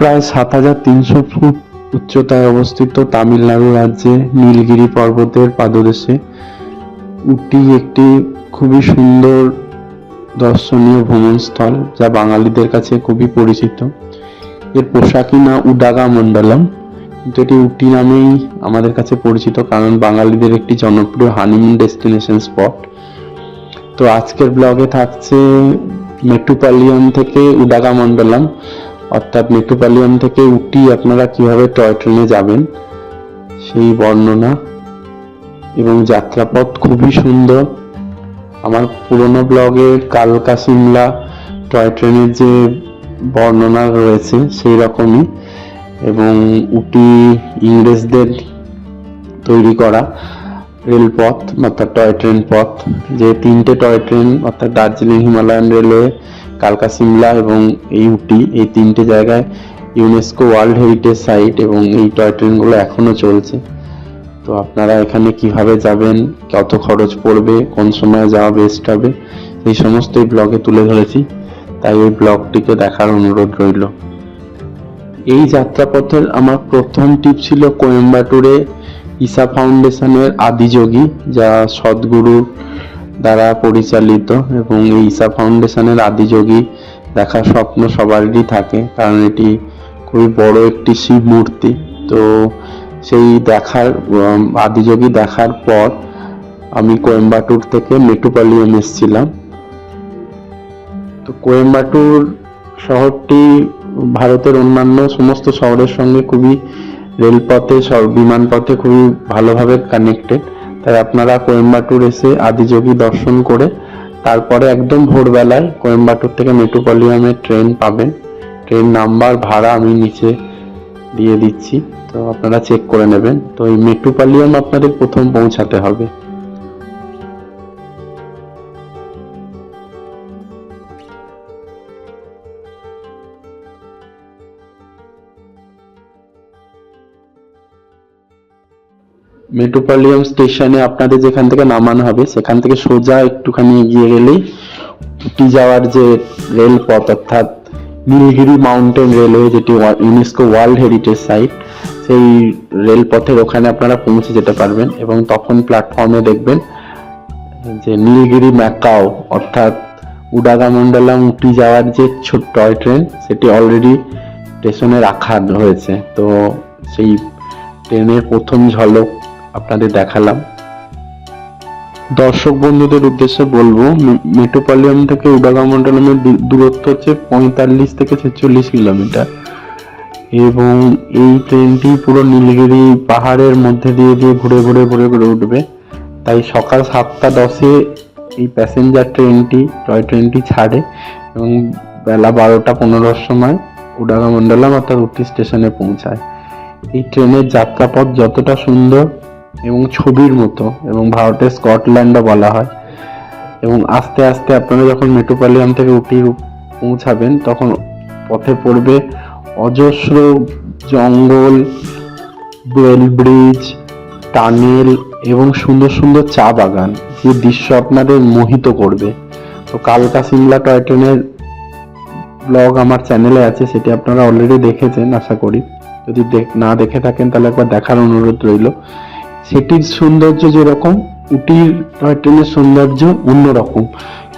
প্রায় সাত হাজার তিনশো ফুট উচ্চতায় অবস্থিত তামিলনাড়ু রাজ্যে নীলগিরি পর্বতের পাদদেশে। উটি একটি খুবই সুন্দর দর্শনীয় ভ্রমণস্থল, যা বাঙালিদের কাছে খুবই পরিচিত। এর পোশাকই না উডাগা মন্ডলম কিন্তু এটি উটি নামেই আমাদের কাছে পরিচিত, কারণ বাঙালিদের একটি জনপ্রিয় হানিমুন ডেস্টিনেশন স্পট তো আজকের ব্লগে থাকছে মেট্রোপলিয়ন থেকে উডাগা মন্ডলম অর্থাৎ মেট্রোপলিয়ন থেকে উটি আপনারা কীভাবে টয় ট্রেনে যাবেন, সেই বর্ণনা এবং যাত্রাপথ খুবই সুন্দর। আমার পুরোনো ব্লগে কালকা সিমলা টয় ট্রেনের যে বর্ণনা রয়েছে সেই রকমই এবং উটি ইংরেজদের তৈরি করা রেলপথ অর্থাৎ টয় ট্রেন পথ, যে তিনটে টয় ট্রেন অর্থাৎ দার্জিলিং, হিমালয়ান রেলওয়ে কালকা সিমলা এবং এই উটি, এই তিনটে জায়গায় ইউনেস্কো ওয়ার্ল্ড হেরিটেজ সাইট এবং এই টয় ট্রেনগুলো এখনও চলছে। তো আপনারা এখানে কীভাবে যাবেন, কত খরচ পড়বে, কোন সময় যাওয়া বেস্ট হবে, এই সমস্ত এই ব্লগে তুলে ধরেছি। তাই এই ব্লগটিকে দেখার অনুরোধ রইল। এই যাত্রাপথের আমার প্রথম টিপ ছিল কোয়েম্বাটুরে ঈশা ফাউন্ডেশনের আদিযোগী যা সদ্গুরু দ্বারা পরিচালিত এবং এই ঈশা ফাউন্ডেশনের আদিযোগী দেখার স্বপ্ন সবারই থাকে, কারণ এটি খুবই বড় একটি শিব মূর্তি তো সেই দেখার আদিযোগী দেখার পর আমি কোয়েম্বাটুর থেকে মেট্রোপলিয়াম এসেছিলাম। তো কোয়েম্বাটুর শহরটি ভারতের অন্যান্য সমস্ত শহরের সঙ্গে খুবই রেলপথে বিমানপথে খুবই ভালোভাবে কানেক্টেড তাই আপনারা কোয়েম্বাটুর এসে আদিযোগী দর্শন করে তারপরে একদম ভোরবেলায় কোয়েম্বাটুর থেকে মেট্রোপলিয়ামের ট্রেন পাবেন। ট্রেন নাম্বার, ভাড়া আমি নিচে দিয়ে দিচ্ছি। তো আপনারা চেক করে নেবেন। তো এই মেট্রোপলিয়াম আপনাদের প্রথম পৌঁছাতে হবে। মেট্রোপলিয়াম স্টেশনে আপনাদের যেখান থেকে নামানো হবে, সেখান থেকে সোজা একটুখানি এগিয়ে গেলেই উটি যাওয়ার যে রেলপথ, অর্থাৎ নীলগিরি মাউন্টেন রেলওয়ে, যেটি ইউনেস্কো ওয়ার্ল্ড হেরিটেজ সাইট সেই রেলপথের ওখানে আপনারা পৌঁছে যেতে পারবেন এবং তখন প্ল্যাটফর্মে দেখবেন যে নীলগিরি ম্যাকাও, অর্থাৎ উডাগা মন্ডলাম উটি যাওয়ার যে ছোট্ট টয় ট্রেন, সেটি অলরেডি স্টেশনে রাখা হয়েছে তো সেই ট্রেনের প্রথম ঝলক আপনাদের দেখালাম। দর্শক বন্ধুদের উদ্দেশ্যে বলব মেট্রোপলিয়াম থেকে উডাগা মন্ডলামের দূ- দূরত্ব হচ্ছে পঁয়তাল্লিশ থেকে ছেচল্লিশ কিলোমিটার। এবং এই ট্রেনটি পুরো নীলগিরি পাহাড়ের মধ্যে দিয়ে দিয়ে ঘুরে ঘুরে ঘুরে ঘুরে উঠবে। তাই সকাল সাতটা দশে এই প্যাসেঞ্জার ট্রেনটি, টয় ট্রেনটি ছাড়ে এবং বেলা বারোটা পনেরোর সময় উডাগা মন্ডলাম অর্থাৎ উটি স্টেশনে পৌঁছায়। এই ট্রেনের যাত্রাপথ যতটা সুন্দর এবং ছবির মতো, এবং ভারতের স্কটল্যান্ডও বলা হয়। এবং আস্তে আস্তে আপনারা যখন মেট্রোপলিয়াম থেকে উটি পৌঁছাবেন, তখন পথে পড়বে অজস্র জঙ্গল, বেল ব্রিজ, টানেল এবং সুন্দর সুন্দর চা বাগান। যে দৃশ্য আপনাদের মোহিত করবে। তো কালকা সিমলা টয় ট্রেনের ব্লগ আমার চ্যানেলে আছে, সেটি আপনারা অলরেডি দেখেছেন, আশা করি। যদি না দেখে থাকেন, তাহলে একবার দেখার অনুরোধ রইল। সেটির সৌন্দর্য যেরকম, উটির টয় ট্রেনের সৌন্দর্য অন্যরকম।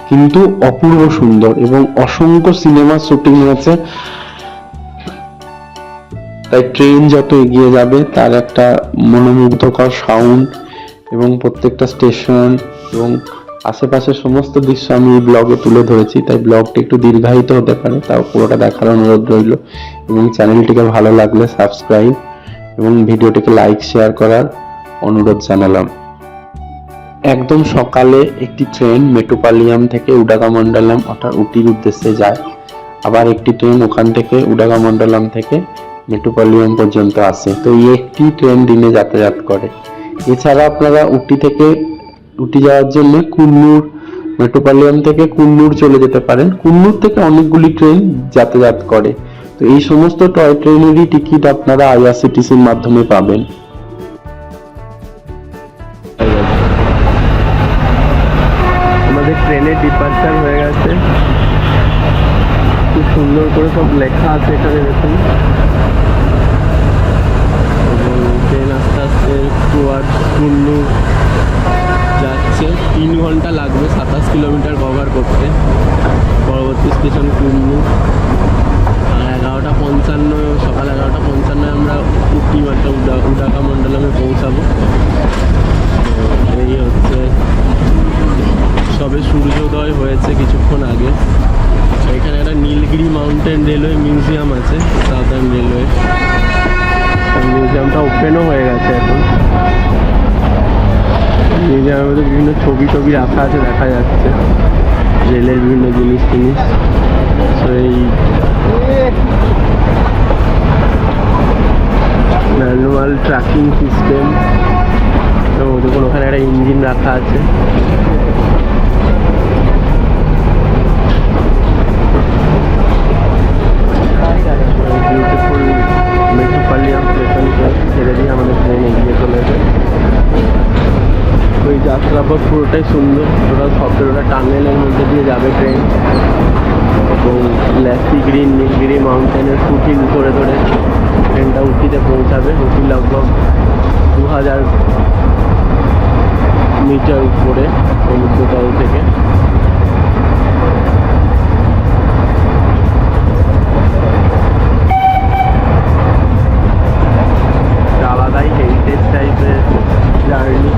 কিন্তু অপূর্ব সুন্দর এবং অসংখ্য সিনেমার শুটিং হয়েছে তাই ট্রেন যত এগিয়ে যাবে, তার একটা মনোমুগ্ধকর সাউন্ড এবং প্রত্যেকটা স্টেশন এবং আশেপাশের সমস্ত দৃশ্য আমি এই ব্লগে তুলে ধরেছি। তাই ব্লগটি একটু দীর্ঘায়িত হতে পারে, তাও পুরোটা দেখার অনুরোধ রইল। এবং চ্যানেলটিকে ভালো লাগলে সাবস্ক্রাইব এবং ভিডিওটিকে লাইক শেয়ার করার অনুরোধ জানালাম। একদম সকালে একটি ট্রেন মেট্রোপালিয়াম থেকে উডাগা মন্ডলাম অর্থাৎ উটির উদ্দেশ্যে যায়। আবার একটি ট্রেন ওখান থেকে উডাগা মন্ডলাম থেকে মেট্রোপলিয়াম পর্যন্ত আসে। তো এই একটি ট্রেন দিনে যাতায়াত করে। এছাড়া আপনারা উটি থেকে, উটি যাওয়ার জন্য কুন্নুর মেট্রোপলিয়াম থেকে কুন্নুর চলে যেতে পারেন। কুন্নুর থেকে অনেকগুলি ট্রেন যাতায়াত করে। তো এই সমস্ত টয় ট্রেনেরই টিকিট আপনারা আইআরসিটিসির মাধ্যমে পাবেন। সব লেখা আছে এখানে দেখুন। ট্রেন আস্তে আস্তে টুয়ার্ডস কুল্লু যাচ্ছে। তিন ঘণ্টা লাগবে সাতাশ কিলোমিটার কভার করতে। পরবর্তী স্টেশন কুল্লু। আর এগারোটা পঞ্চান্ন, সকাল এগারোটা পঞ্চান্ন আমরা উটি মাত্রা উদা উডাকা মণ্ডলমে পৌঁছাবো। এই হচ্ছে। সবে সূর্যোদয় হয়েছে কিছুক্ষণ আগে। এখানে একটা নীলগিরি মাউন্টেন রেলওয়ে মিউজিয়াম আছে সাউদার্ন রেলওয়ে মিউজিয়ামটা ওপেনও হয়ে গেছে এখন। মিউজিয়ামের মধ্যে বিভিন্ন ছবি টবি রাখা আছে, দেখা যাচ্ছে। রেলের বিভিন্ন জিনিস টিনিস। তো এই ম্যানুয়াল ট্র্যাকিং সিস্টেম দেখুন ওখানে একটা ইঞ্জিন রাখা আছে। পুরোটাই সুন্দর। ওটা ওটা টানেলের মধ্যে দিয়ে যাবে ট্রেন এবং ল্যাসি গ্রিন নীলগিরি মাউন্টেনের ফুটিল ধরে ধরে ট্রেনটা উঠিতে পৌঁছাবে। উটি লগভগ দু হাজার মিটার উপরে সমুদ্রতল থেকে। আলাদাই হেরিটেজ টাইপের জার্নি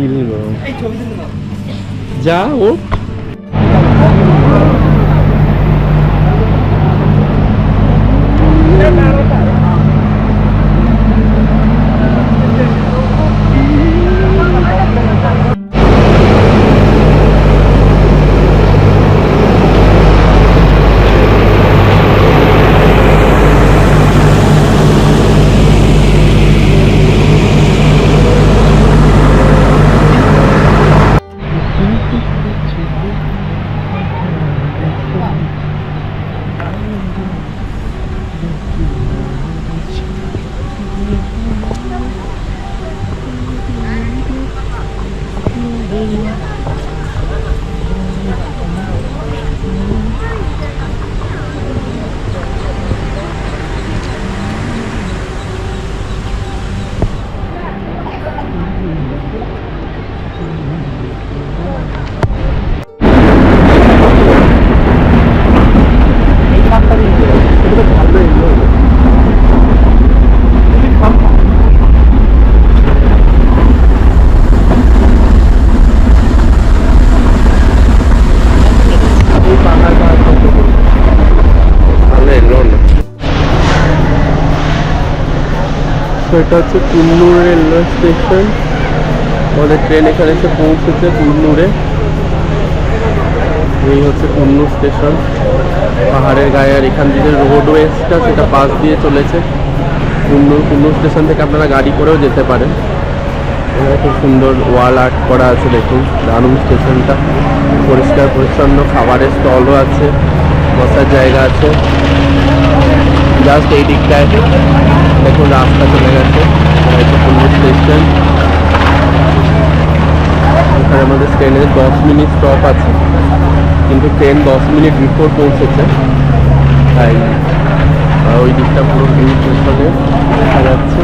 이러는 거. 자오 এটা হচ্ছে কুন্নুর রেলওয়ে স্টেশন। আমাদের ট্রেন এখানে এসে পৌঁছেছে কুন্নুরে এই হচ্ছে কুন্নুর স্টেশন। পাহাড়ের গায়ে আর এখান থেকে রোডওয়েজটা সেটা পাশ দিয়ে চলেছে। কুন্নুর কুন্নুর স্টেশন থেকে আপনারা গাড়ি করেও যেতে পারেন। খুব সুন্দর ওয়াল আর্ট করা আছে, দেখুন। দারুণ স্টেশনটা। পরিষ্কার, পরিচ্ছন্ন খাবারের স্টলও আছে, বসার জায়গা আছে। জাস্ট এই দিকটায় দেখুন, রাস্তা চলে গেছে। স্টেশন এখানে আমাদের ট্রেনের দশ মিনিট স্টপ আছে। কিন্তু ট্রেন দশ মিনিট বিফোর পৌঁছেছে। তাই ওই দিকটা পুরো ভিউ পেছনে দেখা যাচ্ছে।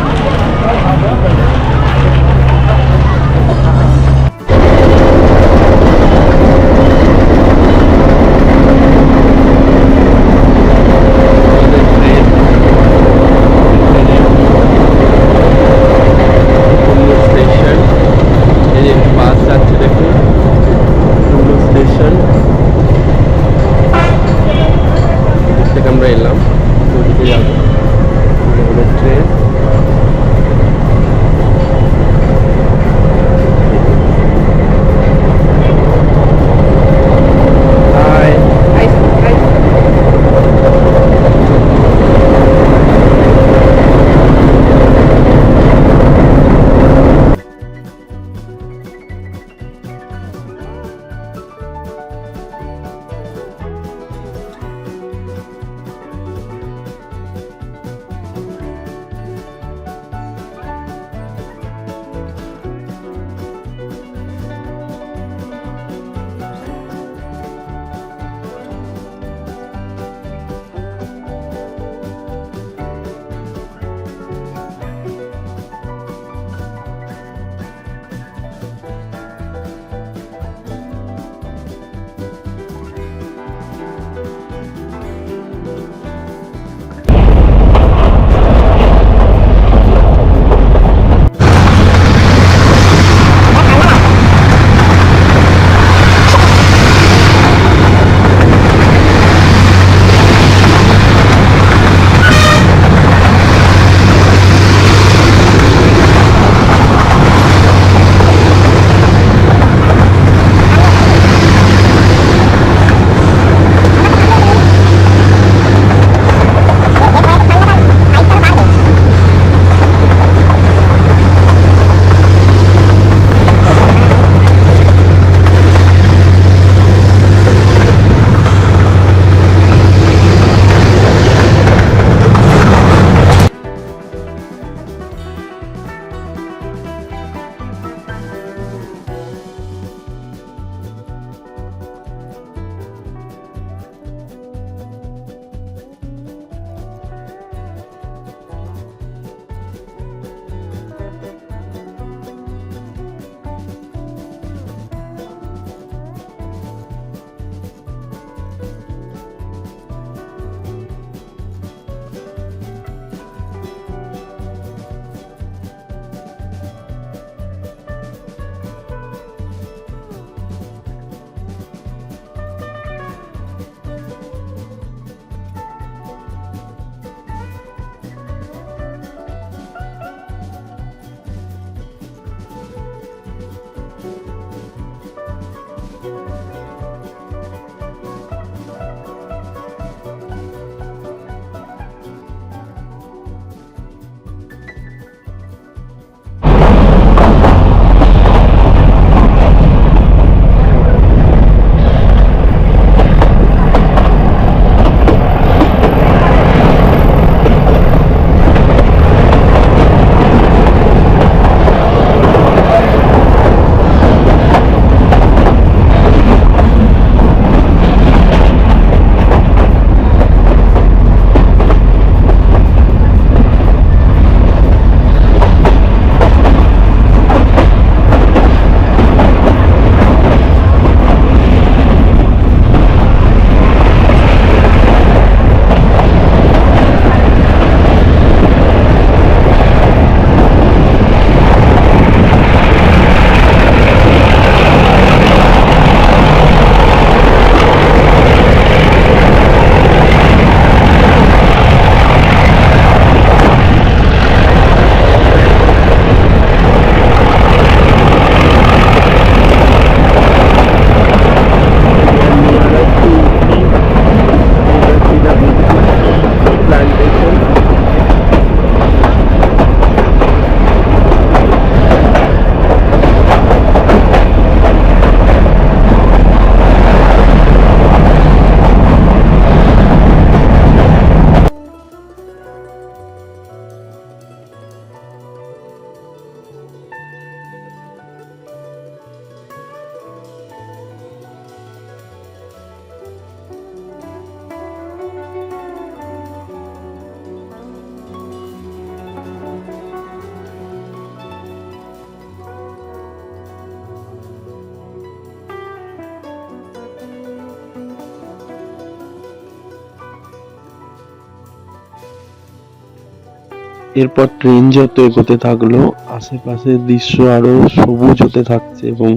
এরপর ট্রেন যত এগোতে থাকল আশেপাশের দৃশ্য আরও সবুজ হতে থাকছে এবং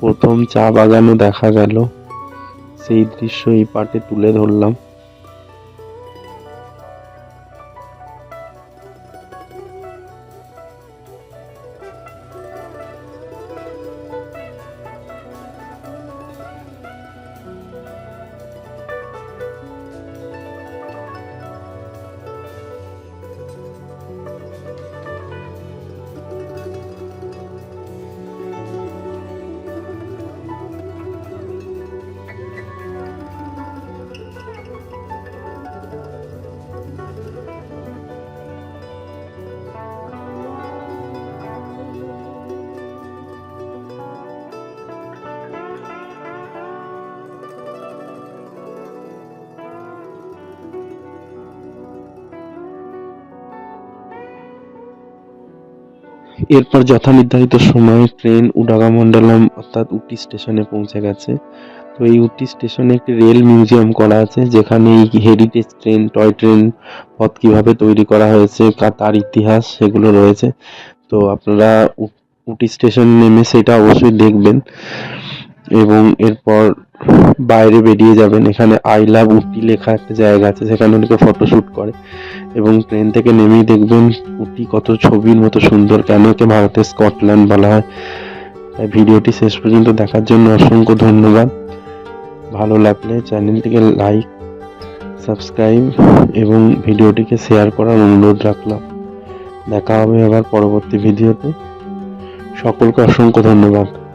প্রথম চা বাগানও দেখা গেল। সেই দৃশ্য এই পাটে তুলে ধরলাম। এরপর যথানির্ধারিত সময়ে ট্রেন উডাগামন্ডলম অর্থাৎ উটি স্টেশনে পৌঁছে গেছে। তো এই উটি স্টেশনে একটি রেল মিউজিয়াম করা আছে, যেখানে এই হেরিটেজ ট্রেন টয় ট্রেন পথ কীভাবে তৈরি করা হয়েছে তার ইতিহাস সেগুলো রয়েছে। তো আপনারা উটি স্টেশন নেমে সেটা অবশ্যই দেখবেন। এবং এরপর বাইরে বেরিয়ে যাবেন। এখানে আই লাভ উটি লেখা একটা জায়গা আছে, সেখানে অনেকে ফটোশ্যুট করে। এবং ট্রেন থেকে নেমেই দেখবেন উটি কত ছবির মতো সুন্দর। কেন একে ভারতের স্কটল্যান্ড বলা হয়? তাই ভিডিওটি শেষ পর্যন্ত দেখার জন্য অসংখ্য ধন্যবাদ। ভালো লাগলে চ্যানেলটিকে লাইক সাবস্ক্রাইব এবং ভিডিওটিকে শেয়ার করার অনুরোধ রাখলাম। দেখা হবে আবার পরবর্তী ভিডিওতে। সকলকে অসংখ্য ধন্যবাদ।